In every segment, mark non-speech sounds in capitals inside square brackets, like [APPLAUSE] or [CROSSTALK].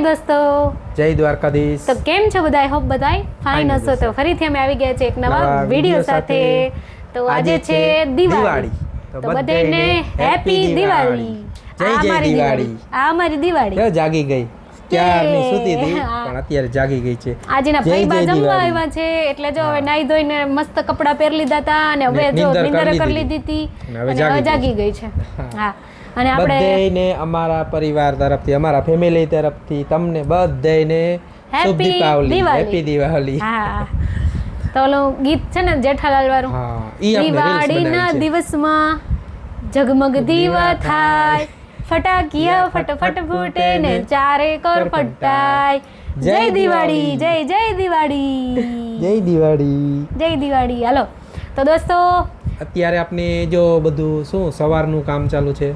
હાય દોસ્તો. જય દ્વારકાધીશ. તો કેમ છો બધા? હોપ બધાય ફાઇન હશો. તો ફરીથી અમે આવી ગયા છે એક નવા વીડિયો સાથે. તો આજે છે દિવાળી. તો બધાને હેપી દિવાળી. આ જય દિવાળી. આ અમારી દિવાળી. જાગી ગઈ? ક્યારની સુતી હતી પણ અત્યારે જાગી ગઈ છે. આજના જય ભાઈ બા જમવા આવ્યા છે એટલે જો હવે નાઈ ધોઈને મસ્ત કપડાં પહેરી લીધા હતા અને હવે જો નિંદર કરી લીધી. હતી અને હવે જાગી ગઈ છે. હા. અને આપણે અમારા પરિવાર તરફથી અમારા ફેમિલી તરફથી તમને બધાને શુભ દીપાવલી દિવાળી. હેપી દિવાળી. હા. તો ઓલું ગીત છે ને જેઠાલાલ વાળું દિવાળીના દિવસમાં ઝગમગ દીવા થાય. ફટાકિયા ફટફટ ફૂટે ને ચારે કોર ફટાય. જય દિવાળી. જય જય દિવાળી. જય દિવાળી. જય દિવાળી. હાલો તો દોસ્તો અત્યારે આપણે જો બધું શું સવારનું કામ ચાલુ છે?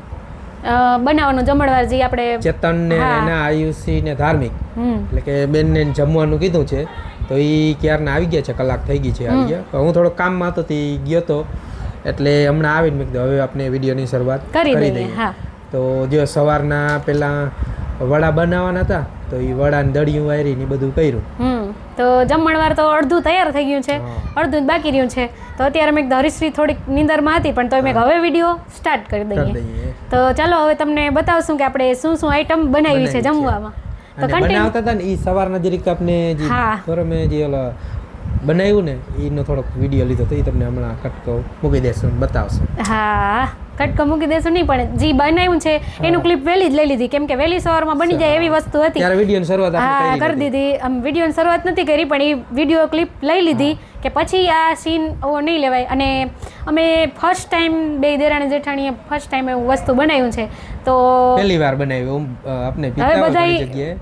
બનાવવાનું જમણવાર જે આપણે ચેતન ને. એના આયુષી ને ધાર્મિક. એટલે કે બેનને જમવાનું કીધું છે તો એ ક્યારના આવી ગયા છે કલાક થઈ ગઈ છે આવી ગયા. હું થોડો કામમાં હતો તે ગયો તો. એટલે હમણાં આવીને મેં કીધું હવે આપણે વિડીયોની શરૂઆત કરી દઈએ. હા. તો જો સવારના પહેલાં વડા બનાવવાના હતા તો એ વડાને દળિયું વાયરી ને ઈ બધું કર્યું. હમ તો જમણવાર તો અડધું તૈયાર થઈ ગયું છે અડધું જ બાકી રહ્યું છે. તો અત્યારે મેં ધરીશ્રી થોડીક નિંદરમાં હતી પણ તો મેં હવે વીડિયો સ્ટાર્ટ કરી દઈએ. તો ચાલો હવે તમને બતાવશું કે આપણે શું શું આઈટમ બનાવી છે જમવામાં. તો બનાવતા હતા ને એ સવારના જરીક આપણે જે. થોડો જે ઓલો બનાવ્યું ને એનો થોડોક વીડિયો લીધો તો એ તમને હમણાં કટકો મૂકી દેશું બતાવશું. હા. કટકો મૂકી દેશું નહીં પણ જે બનાવ્યું છે એનું ક્લિપ વહેલી જ લઈ લીધી. કેમ કે વહેલી સવારમાં બની જાય એવી વસ્તુ હતી. ત્યારે વિડીયોની શરૂઆત હા કરી દીધી. આમ વિડીયોની શરૂઆત નથી કરી પણ એ વીડિયો ક્લિપ લઈ લીધી કે પછી આ સીન ઓવો નહીં લેવાય. અને અમે ફર્સ્ટ ટાઈમ બે દેરાણી જેઠાણીએ ફર્સ્ટ ટાઈમ એવું વસ્તુ બનાવ્યું છે. તો પહેલી વાર બનાવ્યું. આપણે હવે બધા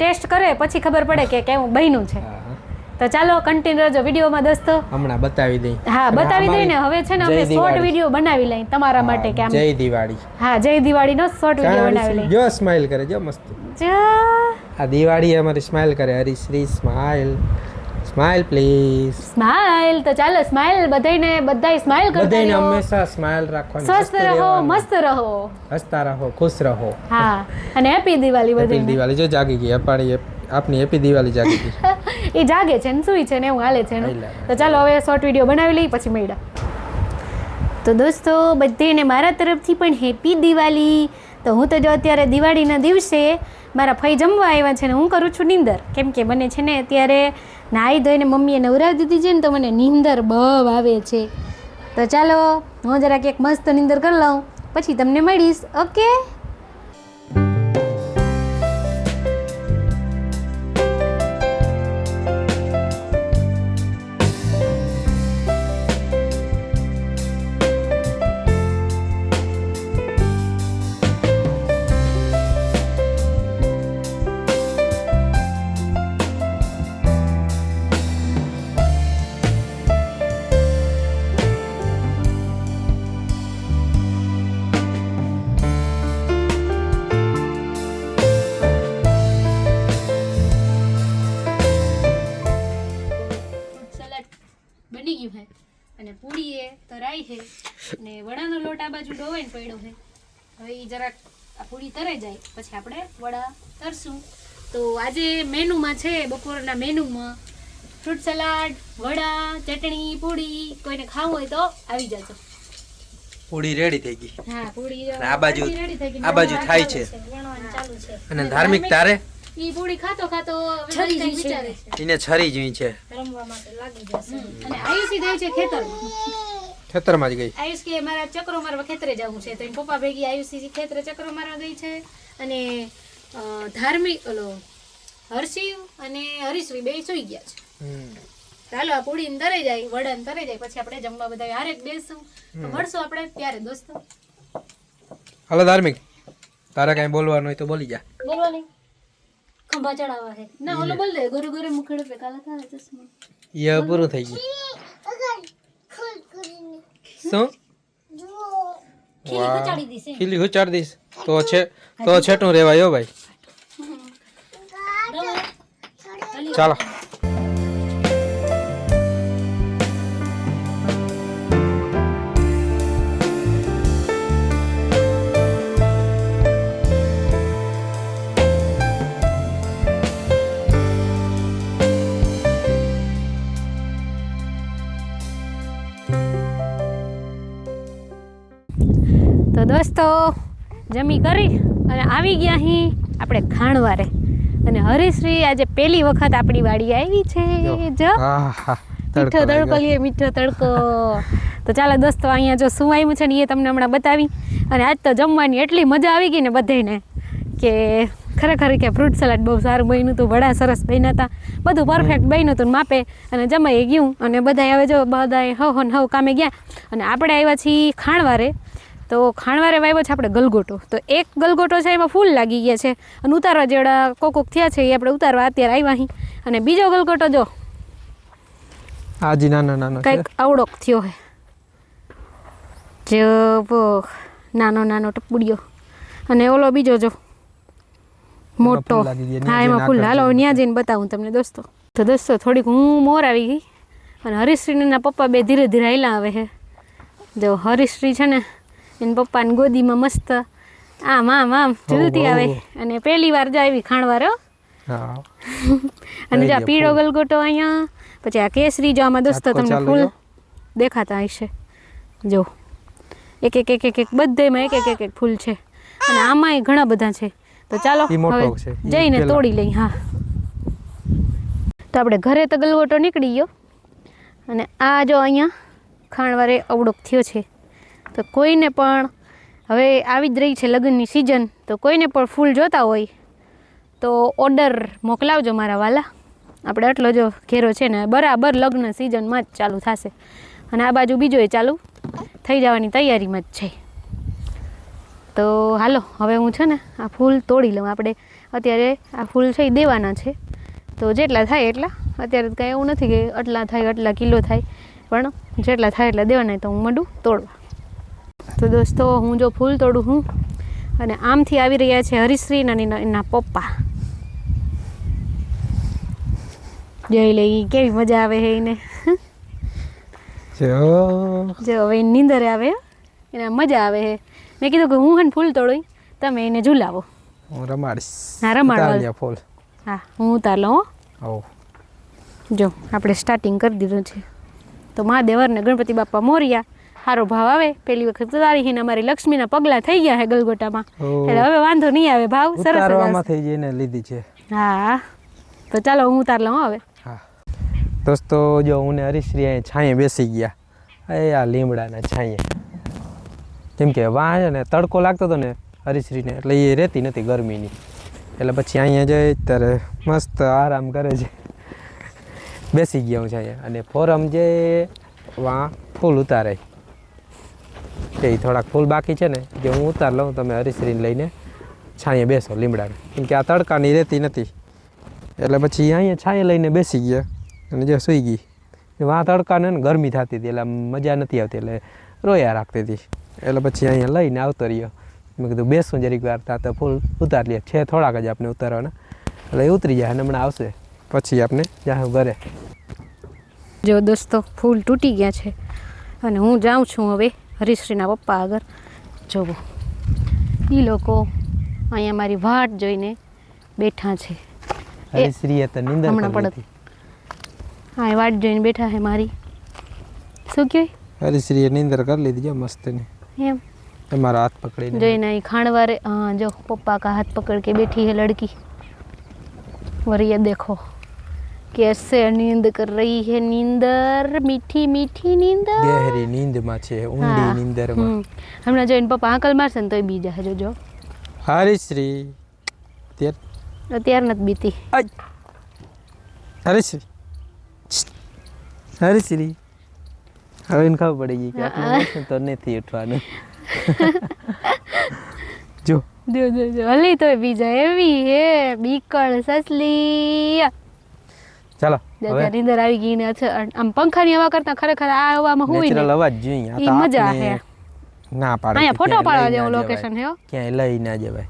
ટેસ્ટ કરે પછી ખબર પડે કે કેવું બન્યું છે. તો ચાલો કન્ટિન્યુ રહેજો. વિડીયોમાં દોસ્તો. હમણાં બતાવી દઈ. હા બતાવી દઈ દઈને હવે છે ને અમે શોર્ટ વીડિયો બનાવી લઈ તમારા માટે કે જય દિવાળી. હા જય દિવાળી નો શોર્ટ વીડિયો બનાવી લઈ. જો સ્માઈલ કરે જો મસ્ત. આ દિવાળી અમારી સ્માઈલ કરે. હરીશ્રી સ્માઈલ સ્માઈલ પ્લીઝ સ્માઈલ તો ચાલો સ્માઈલ બધાને બધાય સ્માઈલ કરતા બધાને હંમેશા સ્માઈલ રાખવાની સ્વસ્થ રહો મસ્ત રહો. હસતા રહો ખુશ રહો. હા અને હેપી દિવાળી હેપી દિવાળી. જો જાગી ગઈ અપાણી આપની હેપી દિવાળી જાગી ગઈ. [LAUGHS] [LAUGHS] એ જાગે છે ને સુઈ છે ને એવું હાલે છે એનું. તો ચાલો હવે શોર્ટ વીડિયો બનાવી લઈ પછી મળ્યા. તો દોસ્તો બધેને મારા તરફથી પણ હેપી દિવાળી. તો હું તો જો અત્યારે દિવાળીના દિવસે મારા ફઈ જમવા આવ્યા છે ને હું કરું છું નીંદર. કેમ કે મને છે ને અત્યારે નાહી ધોઈને મમ્મીએ નવરાવી દીધી છે ને તો મને નીંદર બહુ આવે છે. તો ચાલો હું જરાક એક મસ્ત નીંદર કરી લઉં. પછી તમને મળીશ. ઓકે આ બાજુ ડોવાઈને પડ્યો છે. હવે એ જરાક આ પૂરી તરાઈ જાય પછી આપણે વડા તરશું. તો આજે મેનુમાં છે બપોરના મેનુમાં ફ્રૂટ સલાડ વડા ચટણી પૂરી કોઈને ખાવું હોય તો આવી જજો. પૂરી રેડી થઈ ગઈ. હા પૂરી આ બાજુ-. આ બાજુ થાય છે. વણવાનું ચાલુ છે. અને ધાર્મિક તારે? ઈ પૂરી ખાતો ખાતો છરી વિચારે છે. એને છરી જોઈ છે. રમવા માટે લાગી જશે. અને આયુષી જાય છે ખેતરમાં. ખેતરમાં જ ગઈ. આયુષ કે મારા ચક્રો મારવા ખેતરે જવું છે. તો પપ્પા ભેગી આયુષ ખેતરે ચક્રો મારવા ગઈ છે અને ધાર્મિક ઓલો હર્ષિવ અને હરીશ્રી બે સુઈ ગયા છે. ચાલો આ પૂડી તરાઈ જાય વડન તરાઈ જાય પછી આપણે જમવા બધા હારે બેસું. તો મળશું આપણે ત્યારે દોસ્તો. હાલો ધાર્મિક. તારે કઈ બોલવાનું હોય તો બોલી જા. બોલવા નહીં ખંભા ચડાવવા છે. ના ઓલો બોલ દે ગુરુ ગુરુ મુખડે પે કાલા કાલા ચશ્મા. યે પૂરું થઈ ગયું. શું? ખીલી ઉચાડી દઈશ તો છે તો છેટું રેવાય હો ભાઈ. ચાલો. કરી અને આવી ગયા અહીં આપણે ખાણવારે. અને હરીશ્રી આજે પહેલી વખત આપણી વાડી આવી છે. જો. મીઠો તડકો લઈએ મીઠો તડકો. તો ચાલો દોસ્તો અહીંયા જો શું આવ્યું છે ને એ તમને હમણાં બતાવી. અને આજ તો જમવાની એટલી મજા આવી ગઈ ને બધાને કે ખરેખર કે ફ્રૂટ સલાડ બહુ સારું બન્યું હતું વડા સરસ બન્યા હતા બધું પરફેક્ટ બન્યું હતું માપે. અને જમાઈ ગયું. અને બધા હવે જો બધા હવ ને હવ કામે ગયા. અને આપણે આવ્યા છીએ ખાણવારે. તો ખાણવારે વાવ્યો છે આપણે ગલગોટો. તો એક ગલગોટો છે એમાં ફૂલ લાગી ગયા છે. અને ઉતારવા જેવડા કોક કોક થયા છે એ આપણે ઉતારવા અત્યારે આવ્યા અહીં અને બીજો ગલગોટો જો. હાજી નાનો નાનો કંઈક આવડોક થયો હે. જો નાનો નાનો ટપુડિયો. અને ઓલો બીજો જો. મોટો. હા એમાં ફૂલ. હાલો ત્યાં જઈને બતાવું તમને દોસ્તો. તો દોસ્તો થોડીક હું મોર આવી ગઈ. અને હરીશ્રીના પપ્પા બે ધીરે ધીરે હાલ્યા આવે છે જો હરીશ્રી છે ને એના પપ્પાની ગોદીમાં મસ્ત આમ આમ આમ ઝૂલતી આવે. અને પહેલી વાર જાય આવી ખાણવાર અને જો પીળો ગલગોટો અહીંયા પછી આ કેસરી જો આમાં દોસ્તો તમને ફૂલ દેખાતા હશે જો. એક એક એક એક એક બધેમાં એક એક એક એક ફૂલ છે. અને આમાંય ઘણા બધા છે. તો ચાલો હવે જઈને તોડી લઈ હા. તો આપણે ઘરે તો ગલગોટો નીકળી ગયો. અને આ જો અહીંયા ખાણવારે અવડોક થયો છે. તો કોઈને પણ, હવે આવી જ રહી છે લગ્નની સિઝન તો કોઈને પણ ફૂલ જોતા હોય, તો ઓર્ડર મોકલાવજો મારા વાલા. આપણે આટલો જો ઘેરો છે ને, બરાબર લગ્ન સિઝનમાં જ ચાલુ થશે. અને આ બાજુ બીજો એ ચાલુ થઈ જવાની તૈયારીમાં જ છે. તો હાલો, હવે હું છે ને, આ ફૂલ તોડી લઉં. આપણે અત્યારે આ ફૂલ છે એ દેવાના છે. તો જેટલા થાય એટલા, અત્યારે કાંઈ એવું નથી કે આટલા થાય, આટલા કિલો થાય, પણ જેટલા થાય એટલા દેવાના તો હું મંડું તોડવા. તો દોસ્તો હું જો ફૂલ તોડું હું અને આમથી આવી રહ્યા છે હરિશ્રી અને એના પપ્પા. જોઈ લઈ કેવી મજા આવે છે એને. જો. હવે નીંદર આવે હો. એને મજા આવે છે મેં કીધું કે હું હે ફૂલ તોડું તમે એને ઝુલાવો. હું રમાડીશ. હા, રમાડવા. ફૂલ. હા હું ઉતાર લઉં હો. જો આપણે સ્ટાર્ટિંગ કરી દીધું છે. તો મહાદેવર ને ગણપતિ બાપા મોરિયા. સારો ભાવ આવે. પેલી વખત ને અમારી લક્ષ્મીના પગલા થઈ ગયા છે ગલગોટામાં. એટલે હવે વાંધો નહીં આવે ભાવ સરસ થઈ જઈને લીધી છે. હા. તો ચાલો હું ઉતાર લઉં હો હવે. હા. દોસ્તો જો હું ને હરીશ્રી અહીં છાંયે બેસી ગયા. એ આ લીમડાના છાંયે. કેમ કે વાં છે ને તડકો લાગતો હતો ને હરીશ્રીને એટલે એ રહેતી નથી ગરમીની. એટલે પછી અહીંયા જઈ ત્યારે મસ્ત આરામ કરે છે. બેસી ગયા હું છાંયે. અને ફોરમ જે વાં ફૂલ ઉતારે. ઈ થોડાક ફૂલ બાકી છે ને, જે હું ઉતાર લઉં, તમે હરીશ્રીને લઈને છાંયે બેસો લીમડાને. કેમ કે આ તડકાની રહેતી નથી. એટલે પછી અહીંયા છાંયે લઈને બેસી ગયા અને જે સૂઈ ગઈ. વાં તડકાને ગરમી થતી હતી, એટલે મજા નથી આવતી, એટલે રોયા રાખતી હતી. એટલે પછી અહીંયા લઈને આવતો રહ્યો. મેં કીધું, બેસું જરીક વાર, તા તો ફૂલ ઉતાર લે, છે થોડાક જ આપણે ઉતારવાના. એટલે ઉતરી જાય, અને હમણાં આવશે. પછી આપણે જાઉં ઘરે. જો દોસ્તો, ફૂલ તૂટી ગયા છે. અને હું જાઉં છું હવે. હરીશ્રીના પપ્પા આગળ. જોવો એ લોકો અહીંયા મારી વાટ જોઈને બેઠા છે. હા એ વાટ જોઈને બેઠા છે મારી. શું કહેવાય હરીશ્રીએ નિંદર કરી લીધી જો મસ્તની. એમ. તમારા હાથ પકડી જોઈને અહીં ખાંડવારે હા જો પપ્પા કા હાથ પકડ કે બેઠી હે લડકી. વરિયા દેખો. કેસે નીંદ કર રહી હે નીંદર મીઠી મીઠી નીંદર ગહેરી નીંદમાં છે ઊંડી નીંદરમાં હમણાં જોઈને પપ્પા આંકલ મારશે ને તોય બીજા હે જોજો હરી શ્રી તેર અત્યાર નથી બીતી હરી શ્રી હરી શ્રી હવે એને ખબર પડી ગઈ કે આટલું તો નથી ઉઠવાનું જો જો જો જો હલી તો બીજા એવી હે બીકળ સસલી ચાલો નીંદર આવી ગઈ ને આમ પંખાની હવા કરતા ખરેખર આ હવામાં હોય નેચરલ ને જ જોઈએ આ મજા હે. ના પાડે અહીંયા ફોટો પાડવા જેવું લોકેશન હે હો. ક્યાંય લઈ ના જવાય.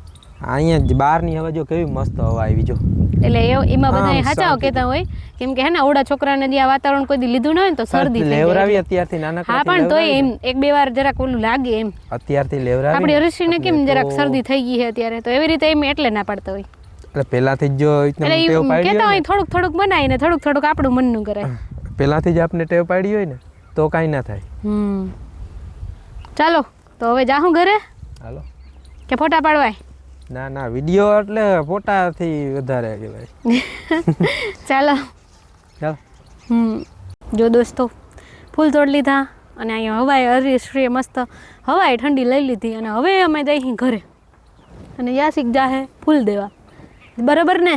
અહીંયા જ બહારની હવા જો કેવી મસ્ત હવા આવી જો. એટલે એ- એમાં બધા હાચાઓ. કહેતા હોય. કેમ કે હે ને ઓડા છોકરાને જે આ વાતાવરણ કોઈ દી લીધું ના હોય તો શરદી લેવરાવી અત્યારથી નાના હા પણ તોય એમ એક બે વાર જરાક ઓલું લાગે એમ. અત્યારથી લેવરાવી આપણી હરીશ્રીને કેમ જરાક શરદી થઈ ગઈ છે અત્યારે તો એવી રીતે એમ એટલે ના પાડતા હોય. એટલે પહેલાથી જ જો એટલે ટેવ પાડી કહેતા હોય હોય થોડુંક થોડુંક બનાવીને ને થોડુંક થોડુંક આપણું મનનું કરે. ને, પહેલાથી જ આપને ટેવ પાડી હોય ને તો કાંઈ ના થાય. હમ. ચાલો તો હવે જાહું ઘરે? હાલો. કે ફોટા પાડવાય? ના ના વીડિયો એટલે ફોટાથી વધારે કહેવાય. [LAUGHS] ચાલો. ચાલો. હમ. જો દોસ્તો ફૂલ તોડ લીધા અને અહીંયા હવાએ હરીશ્રીએ મસ્ત હવાએ ઠંડી લઈ લીધી અને હવે અમે જઈ ઘરે. અને યાસિક જાહે ફૂલ દેવા. બરાબર ને?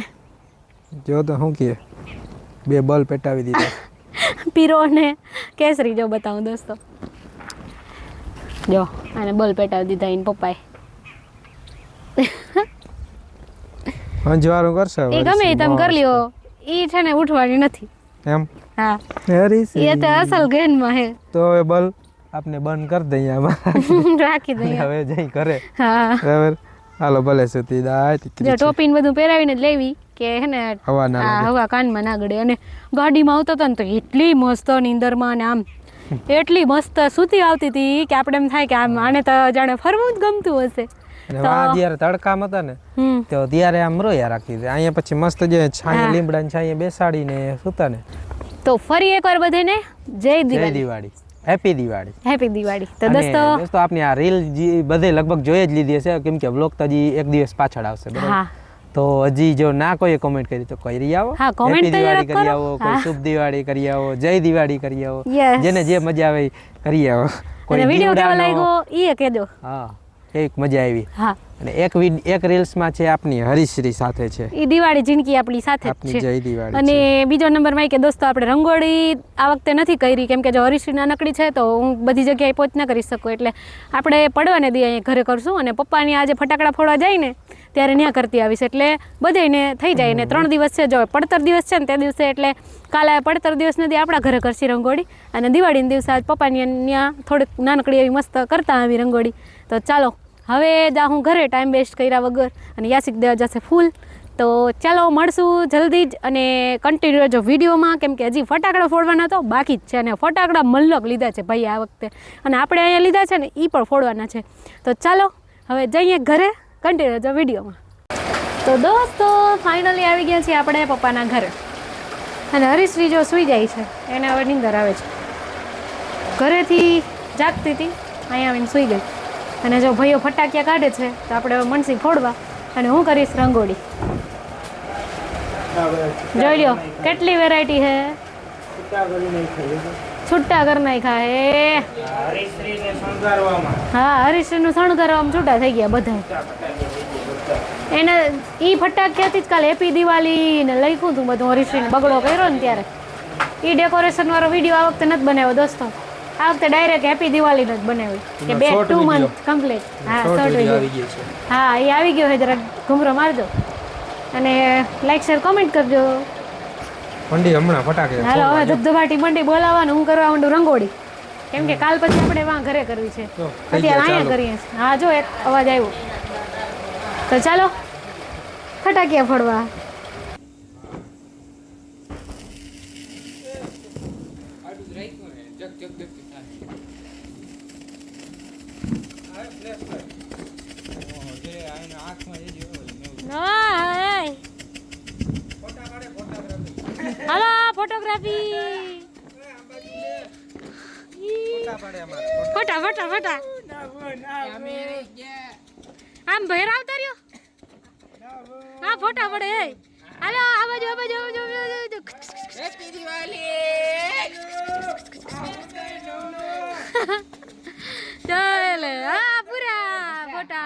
જો તો શું કહે બે બલ પેટાવી દીધા. પીરો અને કેસરી જો બતાવું દોસ્તો. જો આને બલ પેટાવી દીધા એને પપ્પાએ. અંજવાળું કરશે એ ગમે એ તમે કરી લ્યો. એ છે ને ઉઠવાની નથી. એમ? હા. એ તો અસલ ગેનમાં હે. તો હવે બલ આપને બંધ કરી દઈએ આમાં. [LAUGHS] રાખી દઈએ. હવે જઈ કરે હા. બરાબર? હાલો ભલે સુતી દાય જો ટોપી ને બધું પહેરાવીને જ લેવી કે હે ને હવા ના હવા કાનમાં ના ગડે અને ગાડીમાં આવતા હતા ને તો એટલી મસ્ત નીંદરમાં ને આમ એટલી મસ્ત સુતી આવતી હતી કે આપણે એમ થાય કે આમ આને તો જાણે ફરવું જ ગમતું હશે. અને તડકામાં હતા ને તો ત્યારે આમ રોયા રાખી દે અહીંયા પછી મસ્ત જે છાંય બેસાડીને સુતા ને તો ફરી એકવાર બધાને જય દિવાળી. હેપી દિવાળી હેપી દિવાળી તો દોસ્તો દોસ્તો આપની આ રીલ જે બધે લગભગ જોઈ જ લીધી હશે. કેમ કે વ્લોગ તો હજી એક દિવસ પાછળ આવશે બરાબર? હા. તો હજી જો ના કોઈ કોમેન્ટ કરી તો કરી આવો. હા, કોમેન્ટ તો દિવાળી કરી આવો કોઈ શુભ દિવાળી કરી આવો જય દિવાળી કરી આવો. જેને જે મજા આવે કરી આવો. કોઈ વિડિયો કેવો લાગ્યો? એ કહેજો. હા. એક મજા આવી. હા. અને એક એક રીલ્સમાં છે આપની હરીશ્રી સાથે છે. એ દિવાળી જિંદગી આપણી સાથે છે. જય દિવાળી અને બીજો નંબરમાં એ કે દોસ્તો આપણે રંગોળી આ વખતે નથી કરી કેમ કે જો હરીશ્રી નાનકડી છે તો હું બધી જગ્યાએ પહોંચ ના કરી શકું. એટલે આપણે પડવાને દી અહીંયા ઘરે કરશું અને પપ્પાની આજે ફટાકડા ફોડવા જાય ને ત્યારે ત્યાં કરતી આવીશ. એટલે બધાને થઈ જાય ને ત્રણ દિવસ છે જો પડતર દિવસ છે ને તે દિવસે એટલે કાલે પડતર દિવસ નથી આપણા ઘરે કરશી રંગોળી. અને દિવાળીના દિવસે આજ પપ્પાની ત્યાં થોડીક નાનકડી એવી મસ્ત કરતા આવી રંગોળી. તો ચાલો હવે જા, હું ઘરે ટાઈમ વેસ્ટ કર્યા વગર અને યાસિક દેવા જશે ફૂલ તો ચાલો, મળશું જલ્દી જ અને કન્ટિન્યુ રહેજો વિડીયોમાં, કેમ કે હજી ફટાકડા ફોડવાના તો બાકી જ છે અને ફટાકડા મલ્લક લીધા છે ભાઈ આ વખતે. અને આપણે અહીંયા લીધા છે ને એ પણ ફોડવાના છે. તો ચાલો, હવે જઈએ ઘરે કન્ટિન્યુ રહેજો વિડીયોમાં. તો દોસ્તો ફાઇનલી આવી ગયા છીએ આપણે પપ્પાના ઘરે. અને હરીશ્રી જો સૂઈ જાય છે, એને હવે નીંદર આવે છે. ઘરેથી જાગતી હતી, અહીંયા આવીને સૂઈ ગઈ. અને જો ભાઈઓ ફટાકિયા કાઢે છે, તો આપણે મનસી ફોડવા. અને હું કરીશ રંગોળી. જોઈ લ્યો, કેટલી વેરાયટી છે? છૂટા ઘર નાખ્યા હે હા, હરીશ્રીનું શણગારવામાં છૂટા થઈ ગયા બધા. એને ઈ ફટાકિયાથી જ કાલે હેપી દિવાળી ને લખ્યું હતું બધું હરીશ્રીને બગડો કર્યો ને ત્યારે. ઈ ડેકોરેશન વાળો વીડિયો આ વખતે નથી બનાવ્યો, દોસ્તો. આ વખતે ડાયરેક્ટ હેપી દિવાળી જ બનાવી કે બે ટુ મંથ કમ્પ્લીટ હા શોર્ટ વીડિયો હા એ આવી ગયો છે જરાક ઘૂમરો મારજો અને લાઈક શેર કોમેન્ટ કરજો. મંડી હમણાં ફટાકે હાલો હવે ધબધબાટી મંડી બોલાવવાનું હું કરવા માંડું રંગોળી. કેમ કે કાલ પછી આપણે વાં ઘરે કરવી છે. અત્યારે અહીંયા કરીએ હા જો એક અવાજ આવ્યો. તો ચાલો ફટાકિયા ફોડવા હાય. હાલો ફોટોગ્રાફી ફોટા ફોટા ફોટા. આમ ભેર આવતા રહ્યો? હા ફોટા પડે હાલો આ બાજુ આ બાજુ આ બાજુ, આ બાજુ, આ બાજુ. ચાલ [LAUGHS] હા પૂરા ફોટા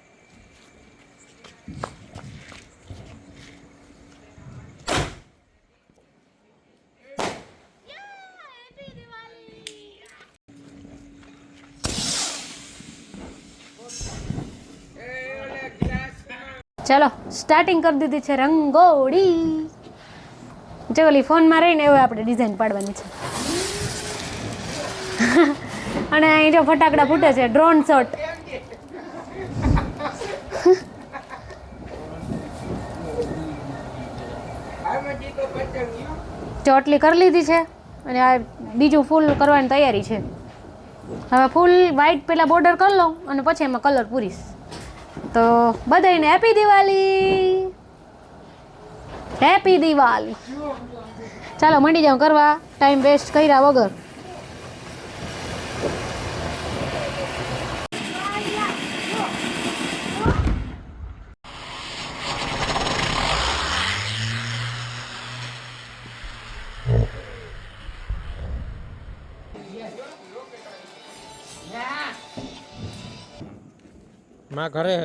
ચાલો સ્ટાર્ટિંગ કરી દીધી છે રંગોળી. જે ઓલી ફોનમાં રહીને એવું આપણે ડિઝાઇન પાડવાની છે. [LAUGHS] અને અહીં જો ફટાકડા ફૂટે છે ડ્રોન શોટ ચોટલી કરી લીધી છે, અને આ બીજું ફૂલ કરવાની તૈયારી છે. હવે ફૂલ વ્હાઈટ પેલા બોર્ડર કરી લઉં, અને પછી એમાં કલર પૂરીશ. તો બધાને હેપી દિવાળી હેપી દિવાળી ચાલો મંડી જાઉં કરવા. ટાઈમ વેસ્ટ કર્યા વગર. માં ઘરે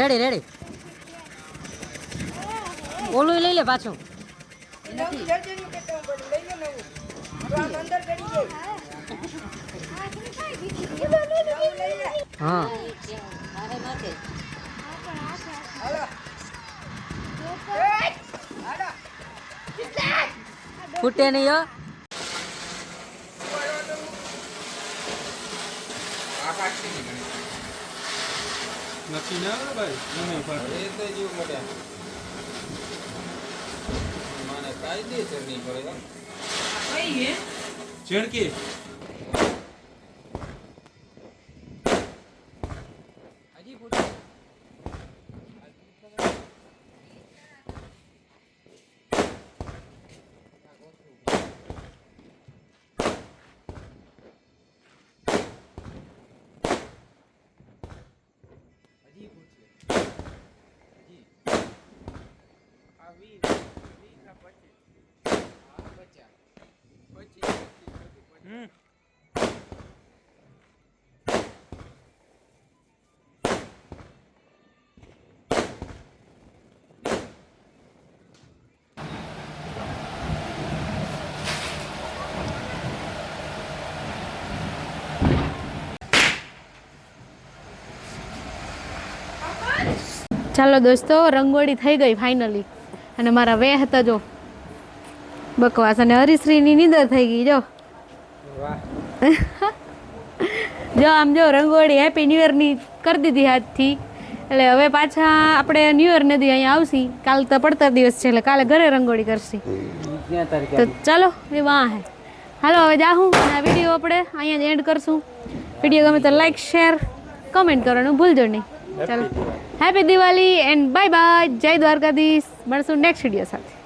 રેડી રેડી ઓલું લઈ લે પાછું. હા. ફૂટે નહીં હો નક્કી ના આવે ભાઈ? નહીં ફાટે એ તો જીવ મોટા મને કાયદેસર નહીં પડે હો. ચાલો દોસ્તો રંગોળી થઈ ગઈ ફાઇનલી અને મારા વે હતા જો. બકવાસ અને હરિશ્રીની નીંદર થઈ ગઈ જો. [LAUGHS] જો આમ જો રંગોળી હેપી ન્યુ યરની કરી દીધી હાથથી એટલે હવે પાછા આપણે ન્યુ યર નથી અહીંયા આવશી. કાલ તો પડતર દિવસ છે એટલે કાલે ઘરે રંગોળી કરશી. તો ચાલો એ વાહ હે. હાલો હવે જાહું અને આ વીડિયો આપણે અહીંયા જ એન્ડ કરશું. વીડિયો ગમે તો લાઈક શેર કમેન્ટ કરવાનું ભૂલજો નહીં. ચાલો happy Diwali and bye bye જય દ્વારકાધીશ મળશું નેક્સ્ટ વીડિયો સાથે.